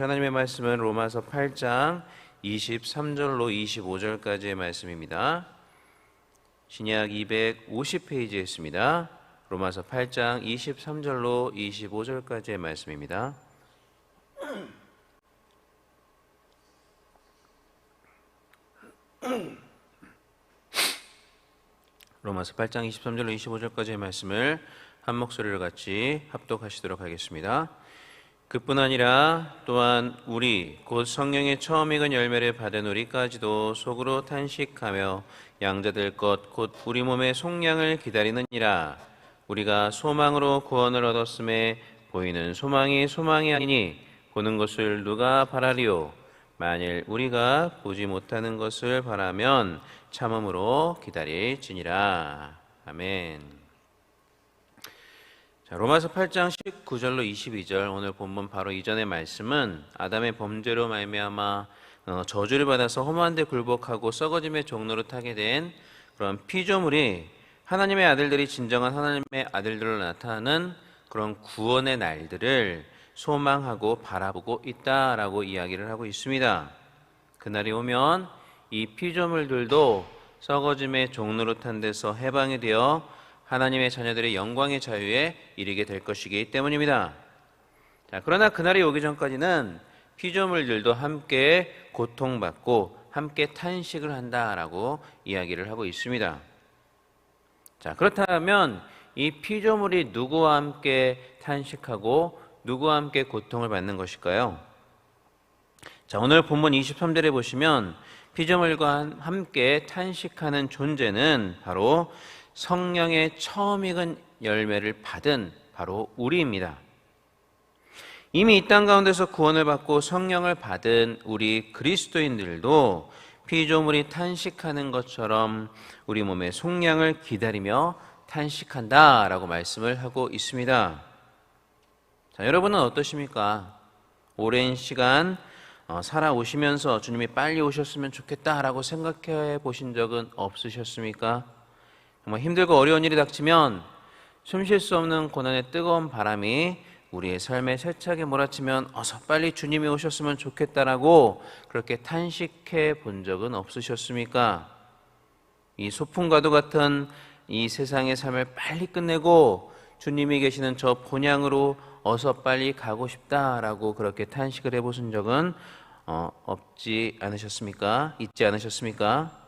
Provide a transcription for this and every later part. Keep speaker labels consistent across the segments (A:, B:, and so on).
A: 하나님의 말씀은 로마서 8장 23절로 25절까지의 말씀입니다. 신약 250페이지에 있습니다. 로마서 8장 23절로 25절까지의 말씀입니다. 로마서 8장 23절로 25절까지의 말씀을 한 목소리로 같이 합독하시도록 하겠습니다. 그뿐 아니라 또한 우리 곧 성령의 처음 익은 열매를 받은 우리까지도 속으로 탄식하며 양자될 것 곧 우리 몸의 속량을 기다리느니라. 우리가 소망으로 구원을 얻었음에 보이는 소망이 소망이 아니니 보는 것을 누가 바라리요? 만일 우리가 보지 못하는 것을 바라면 참음으로 기다릴지니라. 아멘. 자, 로마서 8장 19절로 22절 오늘 본문 바로 이전의 말씀은 아담의 범죄로 말미암아 어, 저주를 받아서 험한 데 굴복하고 썩어짐의 종로로 타게 된 그런 피조물이 하나님의 아들들이 진정한 하나님의 아들들로 나타나는 그런 구원의 날들을 소망하고 바라보고 있다라고 이야기를 하고 있습니다. 그날이 오면 이 피조물들도 썩어짐의 종로로 탄 데서 해방이 되어 하나님의 자녀들의 영광의 자유에 이르게 될 것이기 때문입니다. 자, 그러나 그날이 오기 전까지는 피조물들도 함께 고통받고 함께 탄식을 한다라고 이야기를 하고 있습니다. 자, 그렇다면 이 피조물이 누구와 함께 탄식하고 누구와 함께 고통을 받는 것일까요? 자, 오늘 본문 23절에 보시면 피조물과 함께 탄식하는 존재는 바로 성령의 처음 익은 열매를 받은 바로 우리입니다. 이미 이 땅 가운데서 구원을 받고 성령을 받은 우리 그리스도인들도 피조물이 탄식하는 것처럼 우리 몸의 속량을 기다리며 탄식한다 라고 말씀을 하고 있습니다. 자, 여러분은 어떠십니까? 오랜 시간 어, 살아오시면서 주님이 빨리 오셨으면 좋겠다라고 생각해 보신 적은 없으셨습니까? 정말 힘들고 어려운 일이 닥치면 숨 쉴 수 없는 고난의 뜨거운 바람이 우리의 삶에 세차게 몰아치면 어서 빨리 주님이 오셨으면 좋겠다라고 그렇게 탄식해 본 적은 없으셨습니까? 이 소풍과도 같은 이 세상의 삶을 빨리 끝내고 주님이 계시는 저 본향으로 어서 빨리 가고 싶다라고 그렇게 탄식을 해보신 적은 어, 없지 않으셨습니까? 있지 않으셨습니까?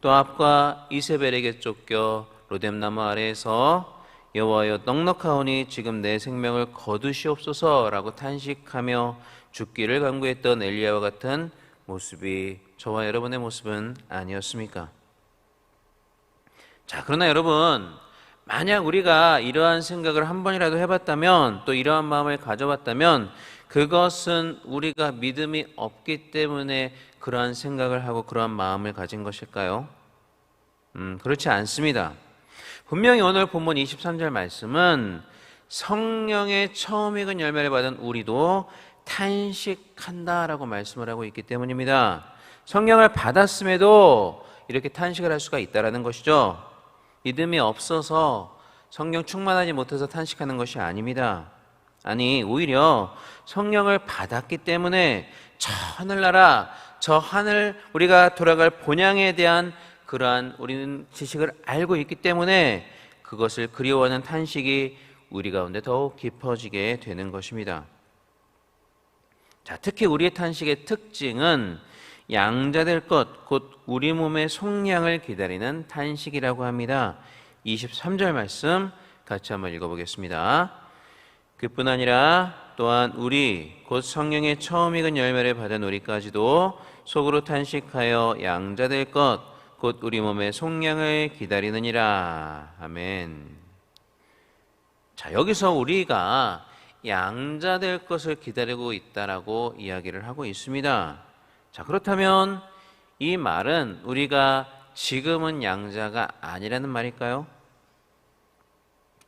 A: 또 앞과 이세벨에게 쫓겨 로뎀나무 아래에서 여호와여 넉넉하오니 지금 내 생명을 거두시옵소서라고 탄식하며 죽기를 간구했던 엘리야와 같은 모습이 저와 여러분의 모습은 아니었습니까? 자, 그러나 여러분, 만약 우리가 이러한 생각을 한 번이라도 해봤다면 또 이러한 마음을 가져봤다면 그것은 우리가 믿음이 없기 때문에 그러한 생각을 하고 그러한 마음을 가진 것일까요? 음, 그렇지 않습니다. 분명히 오늘 본문 23절 말씀은 성령의 처음 익은 열매를 받은 우리도 탄식한다라고 말씀을 하고 있기 때문입니다. 성령을 받았음에도 이렇게 탄식을 할 수가 있다라는 것이죠. 믿음이 없어서 성령 충만하지 못해서 탄식하는 것이 아닙니다. 아니, 오히려 성령을 받았기 때문에 저 하늘나라, 저 하늘 우리가 돌아갈 본향에 대한 그러한 우리는 지식을 알고 있기 때문에 그것을 그리워하는 탄식이 우리 가운데 더욱 깊어지게 되는 것입니다. 자, 특히 우리의 탄식의 특징은 양자될 것, 곧 우리 몸의 속량을 기다리는 탄식이라고 합니다. 23절 말씀 같이 한번 읽어보겠습니다. 그뿐 아니라 또한 우리 곧 성령의 처음 익은 열매를 받은 우리까지도 속으로 탄식하여 양자될 것, 곧 우리 몸의 속량을 기다리느니라. 아멘. 자, 여기서 우리가 양자될 것을 기다리고 있다라고 이야기를 하고 있습니다. 자, 그렇다면 이 말은 우리가 지금은 양자가 아니라는 말일까요?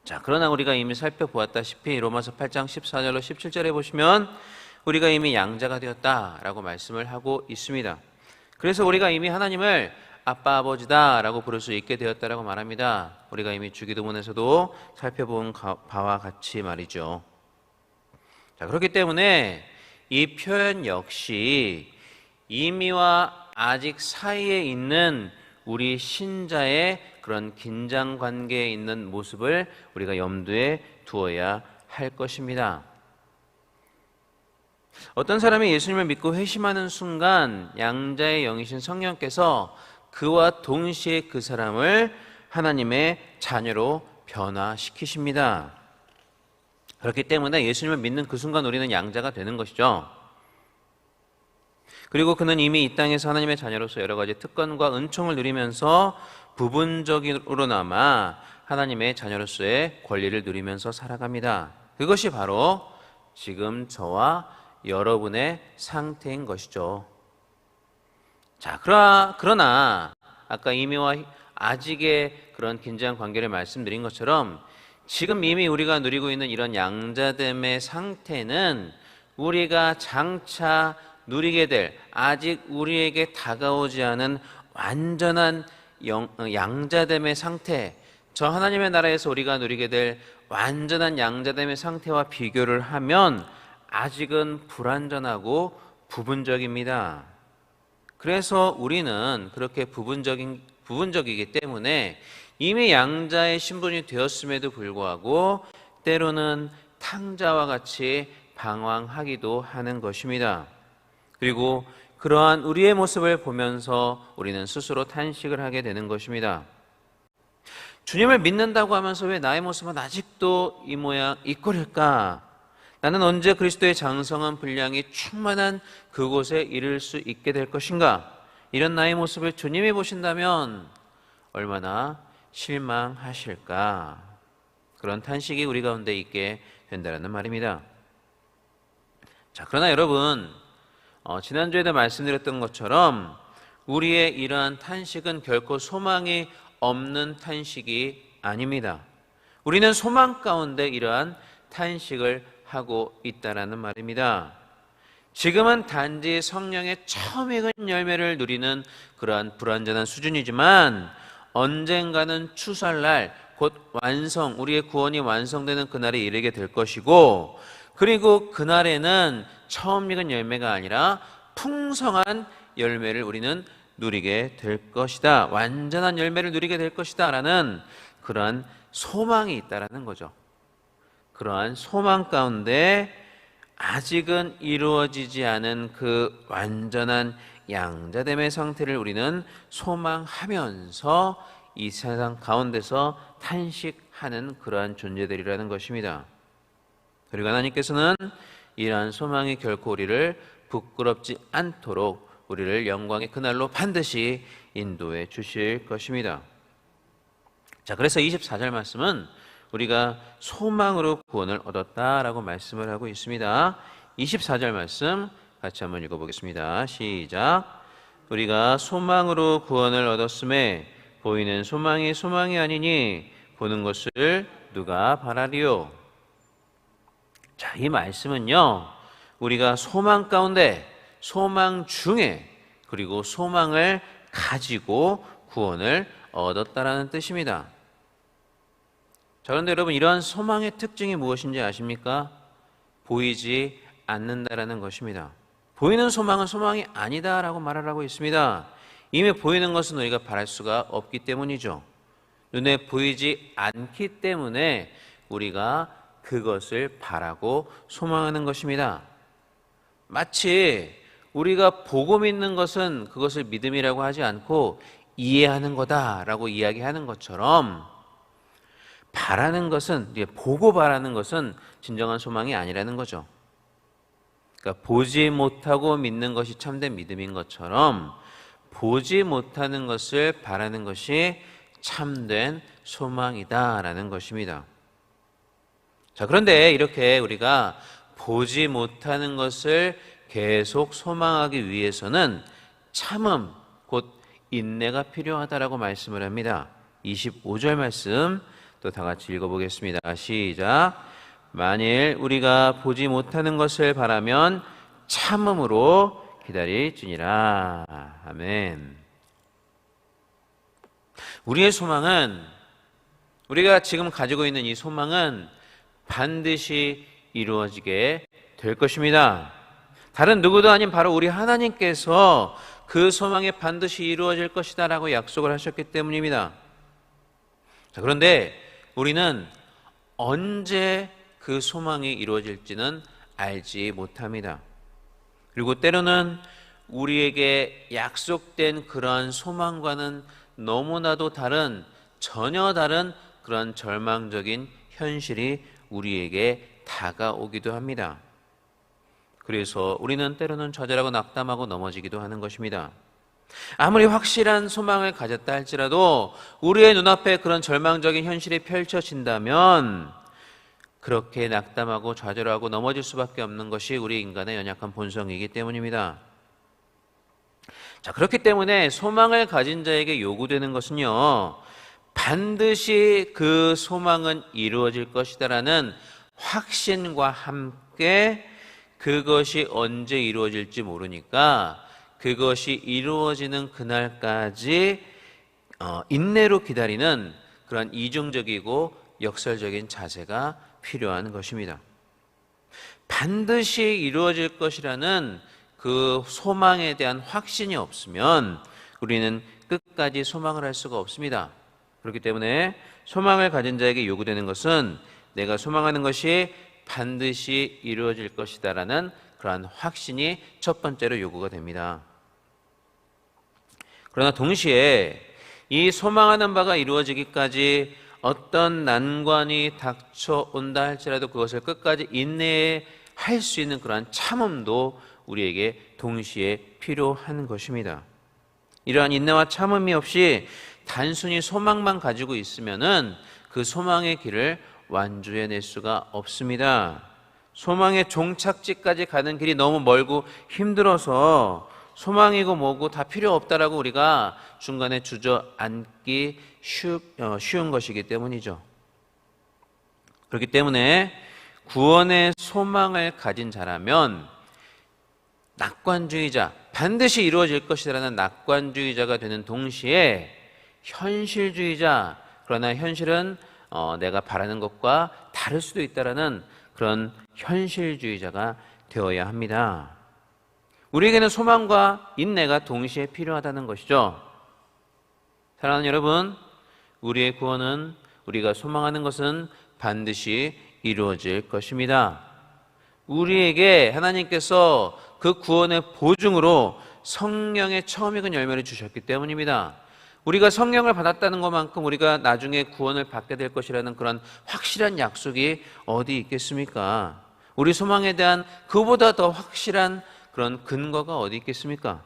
A: 자, 그러나 우리가 이미 살펴보았다시피 로마서 8장 14절로 17절에 보시면 우리가 이미 양자가 되었다라고 말씀을 하고 있습니다. 그래서 우리가 이미 하나님을 아빠 아버지다라고 부를 수 있게 되었다라고 말합니다. 우리가 이미 주기도문에서도 살펴본 바와 같이 말이죠. 자, 그렇기 때문에 이 표현 역시 이미와 아직 사이에 있는 우리 신자의 그런 긴장 관계에 있는 모습을 우리가 염두에 두어야 할 것입니다. 어떤 사람이 예수님을 믿고 회심하는 순간 양자의 영이신 성령께서 그와 동시에 그 사람을 하나님의 자녀로 변화시키십니다. 그렇기 때문에 예수님을 믿는 그 순간 우리는 양자가 되는 것이죠. 그리고 그는 이미 이 땅에서 하나님의 자녀로서 여러 가지 특권과 은총을 누리면서 부분적으로나마 하나님의 자녀로서의 권리를 누리면서 살아갑니다. 그것이 바로 지금 저와 여러분의 상태인 것이죠. 자, 그러나, 그러나 아까 이미와 아직의 그런 긴장 관계를 말씀드린 것처럼 지금 이미 우리가 누리고 있는 이런 양자됨의 상태는 우리가 장차 누리게 될 아직 우리에게 다가오지 않은 완전한 영, 양자됨의 상태, 저 하나님의 나라에서 우리가 누리게 될 완전한 양자됨의 상태와 비교를 하면 아직은 불완전하고 부분적입니다. 그래서 우리는 그렇게 부분적인 부분적이기 때문에 이미 양자의 신분이 되었음에도 불구하고 때로는 탕자와 같이 방황하기도 하는 것입니다. 그리고 그러한 우리의 모습을 보면서 우리는 스스로 탄식을 하게 되는 것입니다. 주님을 믿는다고 하면서 왜 나의 모습은 아직도 이 모양, 이 꼴일까? 나는 언제 그리스도의 장성한 분량이 충만한 그곳에 이를 수 있게 될 것인가? 이런 나의 모습을 주님이 보신다면 얼마나 실망하실까? 그런 탄식이 우리 가운데 있게 된다는 말입니다. 자, 그러나 여러분, 어, 지난주에도 말씀드렸던 것처럼 우리의 이러한 탄식은 결코 소망이 없는 탄식이 아닙니다. 우리는 소망 가운데 이러한 탄식을 하고 있다라는 말입니다. 지금은 단지 성령의 처음 익은 열매를 누리는 그러한 불완전한 수준이지만 언젠가는 추설날 곧 완성, 우리의 구원이 완성되는 그날에 이르게 될 것이고 그리고 그날에는 처음 익은 열매가 아니라 풍성한 열매를 우리는 누리게 될 것이다. 완전한 열매를 누리게 될 것이다. 라는 그러한 소망이 있다라는 거죠. 그러한 소망 가운데 아직은 이루어지지 않은 그 완전한 양자됨의 상태를 우리는 소망하면서 이 세상 가운데서 탄식하는 그러한 존재들이라는 것입니다. 그리고 하나님께서는 이러한 소망이 결코 우리를 부끄럽지 않도록 우리를 영광의 그날로 반드시 인도해 주실 것입니다. 자, 그래서 24절 말씀은 우리가 소망으로 구원을 얻었다라고 말씀을 하고 있습니다. 24절 말씀 같이 한번 읽어보겠습니다. 시작. 우리가 소망으로 구원을 얻었음에 보이는 소망이 소망이 아니니 보는 것을 누가 바라리요? 자, 이 말씀은요, 우리가 소망 가운데, 소망 중에, 그리고 소망을 가지고 구원을 얻었다라는 뜻입니다. 자, 그런데 여러분, 이러한 소망의 특징이 무엇인지 아십니까? 보이지 않는다라는 것입니다. 보이는 소망은 소망이 아니다라고 말을 하고 있습니다. 이미 보이는 것은 우리가 바랄 수가 없기 때문이죠. 눈에 보이지 않기 때문에 우리가 그것을 바라고 소망하는 것입니다. 마치 우리가 보고 믿는 것은 그것을 믿음이라고 하지 않고 이해하는 거다라고 이야기하는 것처럼 바라는 것은 보고 바라는 것은 진정한 소망이 아니라는 거죠. 그러니까 보지 못하고 믿는 것이 참된 믿음인 것처럼 보지 못하는 것을 바라는 것이 참된 소망이다라는 것입니다. 자, 그런데 이렇게 우리가 보지 못하는 것을 계속 소망하기 위해서는 참음, 곧 인내가 필요하다라고 말씀을 합니다. 25절 말씀 또 다 같이 읽어보겠습니다. 시작. 만일 우리가 보지 못하는 것을 바라면 참음으로 기다릴지니라. 아멘. 우리의 소망은 우리가 지금 가지고 있는 이 소망은 반드시 이루어지게 될 것입니다. 다른 누구도 아닌 바로 우리 하나님께서 그 소망이 반드시 이루어질 것이다 라고 약속을 하셨기 때문입니다. 자, 그런데 우리는 언제 그 소망이 이루어질지는 알지 못합니다. 그리고 때로는 우리에게 약속된 그러한 소망과는 너무나도 다른 전혀 다른 그런 절망적인 현실이 우리에게 다가오기도 합니다. 그래서 우리는 때로는 좌절하고 낙담하고 넘어지기도 하는 것입니다. 아무리 확실한 소망을 가졌다 할지라도 우리의 눈앞에 그런 절망적인 현실이 펼쳐진다면 그렇게 낙담하고 좌절하고 넘어질 수밖에 없는 것이 우리 인간의 연약한 본성이기 때문입니다. 자, 그렇기 때문에 소망을 가진 자에게 요구되는 것은요, 반드시 그 소망은 이루어질 것이다라는 확신과 함께 그것이 언제 이루어질지 모르니까 그것이 이루어지는 그날까지 어, 인내로 기다리는 그런 이중적이고 역설적인 자세가 필요한 것입니다. 반드시 이루어질 것이라는 그 소망에 대한 확신이 없으면 우리는 끝까지 소망을 할 수가 없습니다. 그렇기 때문에 소망을 가진 자에게 요구되는 것은 내가 소망하는 것이 반드시 이루어질 것이다라는 그러한 확신이 첫 번째로 요구가 됩니다. 그러나 동시에 이 소망하는 바가 이루어지기까지 어떤 난관이 닥쳐온다 할지라도 그것을 끝까지 인내할 수 있는 그러한 참음도 우리에게 동시에 필요한 것입니다. 이러한 인내와 참음이 없이 단순히 소망만 가지고 있으면은 그 소망의 길을 완주해 낼 수가 없습니다. 소망의 종착지까지 가는 길이 너무 멀고 힘들어서 소망이고 뭐고 다 필요 없다라고 우리가 중간에 주저앉기 쉬, 어, 쉬운 것이기 때문이죠. 그렇기 때문에 구원의 소망을 가진 자라면 낙관주의자, 반드시 이루어질 것이라는 낙관주의자가 되는 동시에 현실주의자, 그러나 현실은 어, 내가 바라는 것과 다를 수도 있다라는 그런 현실주의자가 되어야 합니다. 우리에게는 소망과 인내가 동시에 필요하다는 것이죠. 사랑하는 여러분, 우리의 구원은 우리가 소망하는 것은 반드시 이루어질 것입니다. 우리에게 하나님께서 그 구원의 보증으로 성령의 처음 익은 열매를 주셨기 때문입니다. 우리가 성령을 받았다는 것만큼 우리가 나중에 구원을 받게 될 것이라는 그런 확실한 약속이 어디 있겠습니까? 우리 소망에 대한 그보다 더 확실한 그런 근거가 어디 있겠습니까?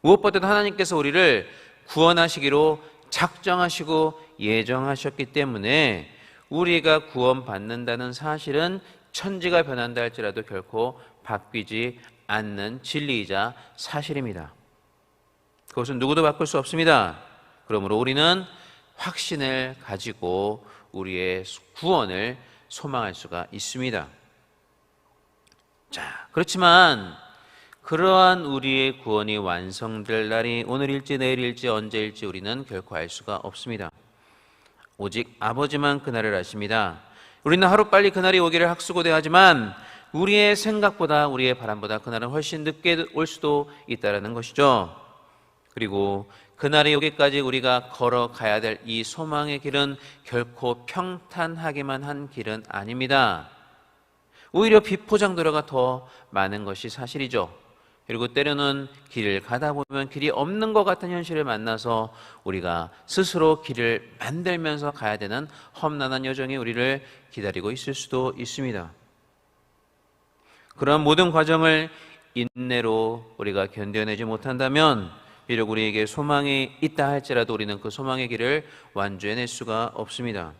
A: 무엇보다도 하나님께서 우리를 구원하시기로 작정하시고 예정하셨기 때문에 우리가 구원받는다는 사실은 천지가 변한다 할지라도 결코 바뀌지 않는 진리이자 사실입니다. 그것은 누구도 바꿀 수 없습니다. 그러므로 우리는 확신을 가지고 우리의 구원을 소망할 수가 있습니다. 자, 그렇지만 그러한 우리의 구원이 완성될 날이 오늘일지 내일일지 언제일지 우리는 결코 알 수가 없습니다. 오직 아버지만 그날을 아십니다. 우리는 하루빨리 그날이 오기를 학수고대하지만 우리의 생각보다 우리의 바람보다 그날은 훨씬 늦게 올 수도 있다라는 것이죠. 그리고 그날이 오기까지 우리가 걸어가야 될 이 소망의 길은 결코 평탄하기만 한 길은 아닙니다. 오히려 비포장도로가 더 많은 것이 사실이죠. 그리고 때로는 길을 가다 보면 길이 없는 것 같은 현실을 만나서 우리가 스스로 길을 만들면서 가야 되는 험난한 여정이 우리를 기다리고 있을 수도 있습니다. 그런 모든 과정을 인내로 우리가 견뎌내지 못한다면 비록 우리에게 소망이 있다 할지라도 우리는 그 소망의 길을 완주해낼 수가 없습니다.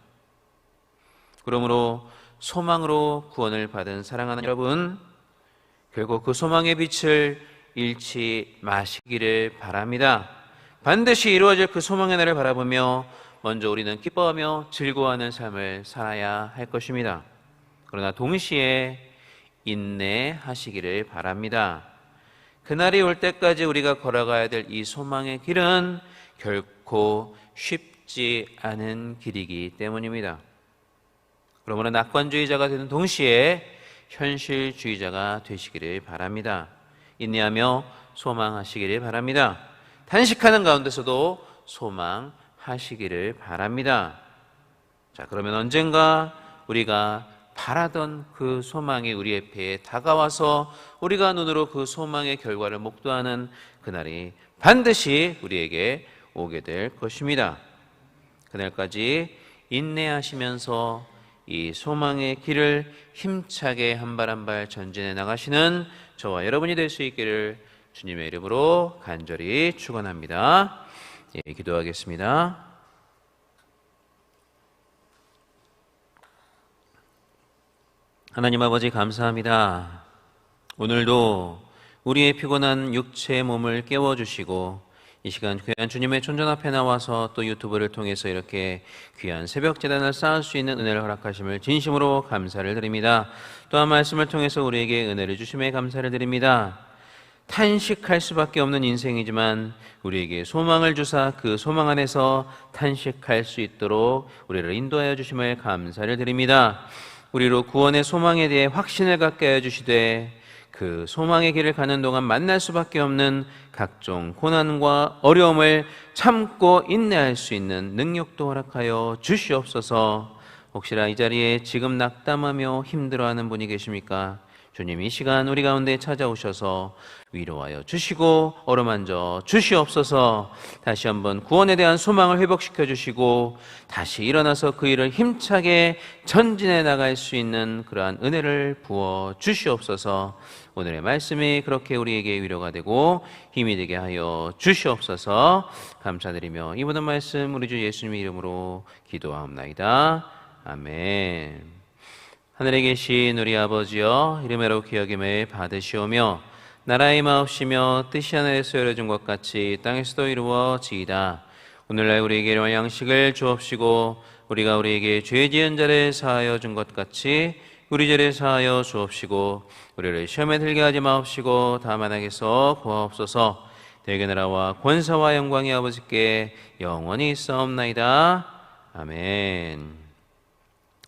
A: 그러므로 소망으로 구원을 받은 사랑하는 여러분, 결국 그 소망의 빛을 잃지 마시기를 바랍니다. 반드시 이루어질 그 소망의 날을 바라보며 먼저 우리는 기뻐하며 즐거워하는 삶을 살아야 할 것입니다. 그러나 동시에 인내하시기를 바랍니다. 그날이 올 때까지 우리가 걸어가야 될 이 소망의 길은 결코 쉽지 않은 길이기 때문입니다. 그러므로 낙관주의자가 되는 동시에 현실주의자가 되시기를 바랍니다. 인내하며 소망하시기를 바랍니다. 단식하는 가운데서도 소망하시기를 바랍니다. 자, 그러면 언젠가 우리가 바라던 그 소망이 우리 앞에 다가와서 우리가 눈으로 그 소망의 결과를 목도하는 그날이 반드시 우리에게 오게 될 것입니다. 그날까지 인내하시면서 이 소망의 길을 힘차게 한 발 한 발 전진해 나가시는 저와 여러분이 될 수 있기를 주님의 이름으로 간절히 축원합니다. 예, 기도하겠습니다. 하나님 아버지 감사합니다. 오늘도 우리의 피곤한 육체의 몸을 깨워주시고 이 시간 귀한 주님의 존전 앞에 나와서 또 유튜브를 통해서 이렇게 귀한 새벽 재단을 쌓을 수 있는 은혜를 허락하심을 진심으로 감사를 드립니다. 또한 말씀을 통해서 우리에게 은혜를 주심에 감사를 드립니다. 탄식할 수밖에 없는 인생이지만 우리에게 소망을 주사 그 소망 안에서 탄식할 수 있도록 우리를 인도하여 주심을 감사를 드립니다. 우리로 구원의 소망에 대해 확신을 갖게 하여 주시되 그 소망의 길을 가는 동안 만날 수밖에 없는 각종 고난과 어려움을 참고 인내할 수 있는 능력도 허락하여 주시옵소서. 혹시나 이 자리에 지금 낙담하며 힘들어하는 분이 계십니까? 주님 이 시간 우리 가운데 찾아오셔서 위로하여 주시고 어루만져 주시옵소서. 다시 한번 구원에 대한 소망을 회복시켜 주시고 다시 일어나서 그 일을 힘차게 전진해 나갈 수 있는 그러한 은혜를 부어 주시옵소서. 오늘의 말씀이 그렇게 우리에게 위로가 되고 힘이 되게 하여 주시옵소서. 감사드리며 이 모든 말씀 우리 주 예수님의 이름으로 기도하옵나이다. 아멘. 하늘에 계신 우리 아버지여 이름으로 기억임을 받으시오며 나라의 마옵시며 뜻이 하늘에서 이루어진 것 같이 땅에서도 이루어지이다. 오늘날 우리에게 일용할 양식을 주옵시고 우리가 우리에게 죄 지은 자를 사하여 준 것 같이 우리 죄를 사하여 주옵시고 우리를 시험에 들게 하지 마옵시고 다만 악에서 구하옵소서 대개 나라와 권사와 영광이 아버지께 영원히 있사옵나이다. 아멘.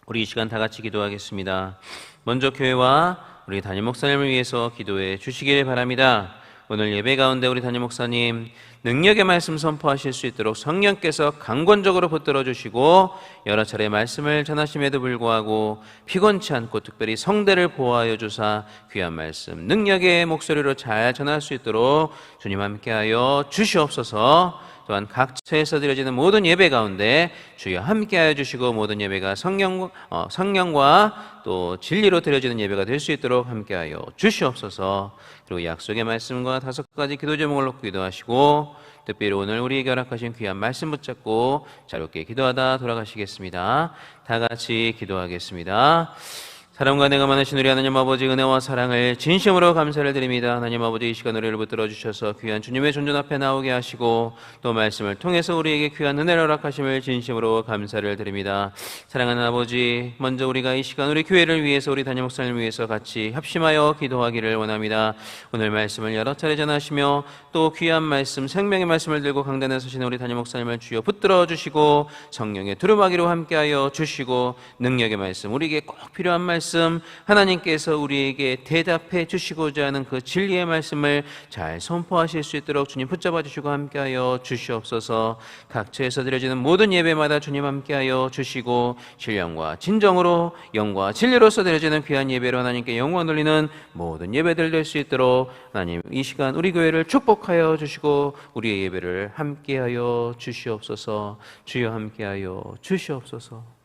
A: 우리 이 시간 다 같이 기도하겠습니다. 먼저 교회와 우리 담임 목사님을 위해서 기도해 주시길 바랍니다. 오늘 예배 가운데 우리 담임 목사님 능력의 말씀 선포하실 수 있도록 성령께서 강권적으로 붙들어 주시고 여러 차례 말씀을 전하심에도 불구하고 피곤치 않고 특별히 성대를 보호하여 주사 귀한 말씀 능력의 목소리로 잘 전할 수 있도록 주님 함께하여 주시옵소서. 또한 각처에서 드려지는 모든 예배 가운데 주여 함께하여 주시고 모든 예배가 성령 어, 성령과 또 진리로 드려지는 예배가 될 수 있도록 함께하여 주시옵소서. 그리고 약속의 말씀과 다섯 가지 기도 제목을 놓고 기도하시고 특별히 오늘 우리에게 허락하신 귀한 말씀 붙잡고 자유롭게 기도하다 돌아가시겠습니다. 다 같이 기도하겠습니다. 사랑과 내가 많으신 우리 하나님 아버지 은혜와 사랑을 진심으로 감사를 드립니다. 하나님 아버지 이 시간 우리를 붙들어 주셔서 귀한 주님의 존전 앞에 나오게 하시고 또 말씀을 통해서 우리에게 귀한 은혜를 허락하심을 진심으로 감사를 드립니다. 사랑하는 아버지 먼저 우리가 이 시간 우리 교회를 위해서 우리 담임 목사님을 위해서 같이 협심하여 기도하기를 원합니다. 오늘 말씀을 여러 차례 전하시며 또 귀한 말씀 생명의 말씀을 들고 강단에 서시는 우리 담임 목사님을 주여 붙들어 주시고 성령의 두루마기로 함께하여 주시고 능력의 말씀 우리에게 꼭 필요한 말씀 말씀 하나님께서 우리에게 대답해 주시고자 하는 그 진리의 말씀을 잘 선포하실 수 있도록 주님 붙잡아 주시고 함께하여 주시옵소서. 각처에서 드려지는 모든 예배마다 주님 함께하여 주시고 신령과 진정으로 영과 진리로서 드려지는 귀한 예배로 하나님께 영광 돌리는 모든 예배들 될 수 있도록 하나님 이 시간 우리 교회를 축복하여 주시고 우리의 예배를 함께하여 주시옵소서. 주여 함께하여 주시옵소서